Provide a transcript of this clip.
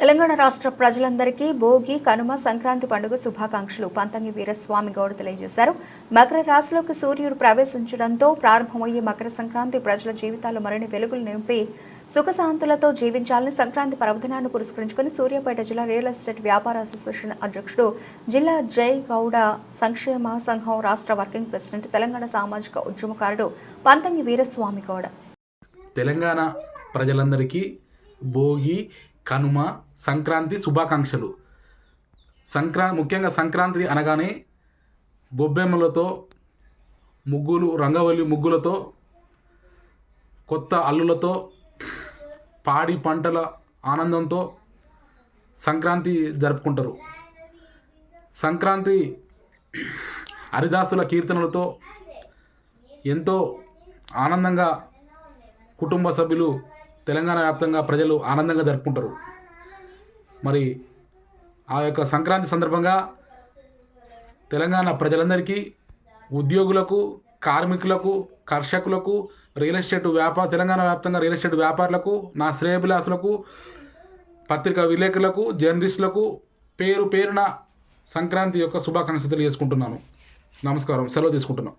తెలంగాణ రాష్ట్ర ప్రజలందరికీ భోగి కనుమ సంక్రాంతి పండుగ శుభాకాంక్షలు. పంతంగి వీరస్వామి గౌడ్ తెలియజేశారు. మకర రాశిలోకి సూర్యుడు ప్రవేశించడంతో ప్రారంభమయ్యే మకర సంక్రాంతి ప్రజల జీవితాలు మరిన్ని వెలుగులు నింపి సుఖశాంతులతో జీవించాలని సంక్రాంతి పర్వదినాన్ని పురస్కరించుకుని సూర్యాపేట జిల్లా రియల్ ఎస్టేట్ వ్యాపార అసోసియేషన్ అధ్యక్షుడు జిల్లా జై గౌడ సంక్షేమ సంఘం రాష్ట్ర వర్కింగ్ ప్రెసిడెంట్ తెలంగాణ సామాజిక ఉద్యమకారుడు పంతంగి వీరస్వామి గౌడ. తెలంగాణ ప్రజలందరికీ భోగి కనుమ సంక్రాంతి శుభాకాంక్షలు. సంక్రా ముఖ్యంగా సంక్రాంతి అనగానే బొబ్బెమ్మలతో ముగ్గులు రంగవల్లి ముగ్గులతో కొత్త అల్లులతో పాడి పంటల ఆనందంతో సంక్రాంతి జరుపుకుంటారు. సంక్రాంతి హరిదాసుల కీర్తనలతో ఎంతో ఆనందంగా కుటుంబ సభ్యులు తెలంగాణ వ్యాప్తంగా ప్రజలు ఆనందంగా జరుపుకుంటారు. మరి ఆ యొక్క సంక్రాంతి సందర్భంగా తెలంగాణ ప్రజలందరికీ ఉద్యోగులకు కార్మికులకు కర్షకులకు రియల్ ఎస్టేట్ వ్యాపార తెలంగాణ వ్యాప్తంగా రియల్ ఎస్టేట్ వ్యాపారులకు నా శ్రేయభిలాసులకు పత్రికా విలేకరులకు జర్నలిస్టులకు పేరు పేరున సంక్రాంతి యొక్క శుభాకాంక్షలు తెలియజేసుకుంటున్నాను. నమస్కారం. సెలవు తీసుకుంటున్నాను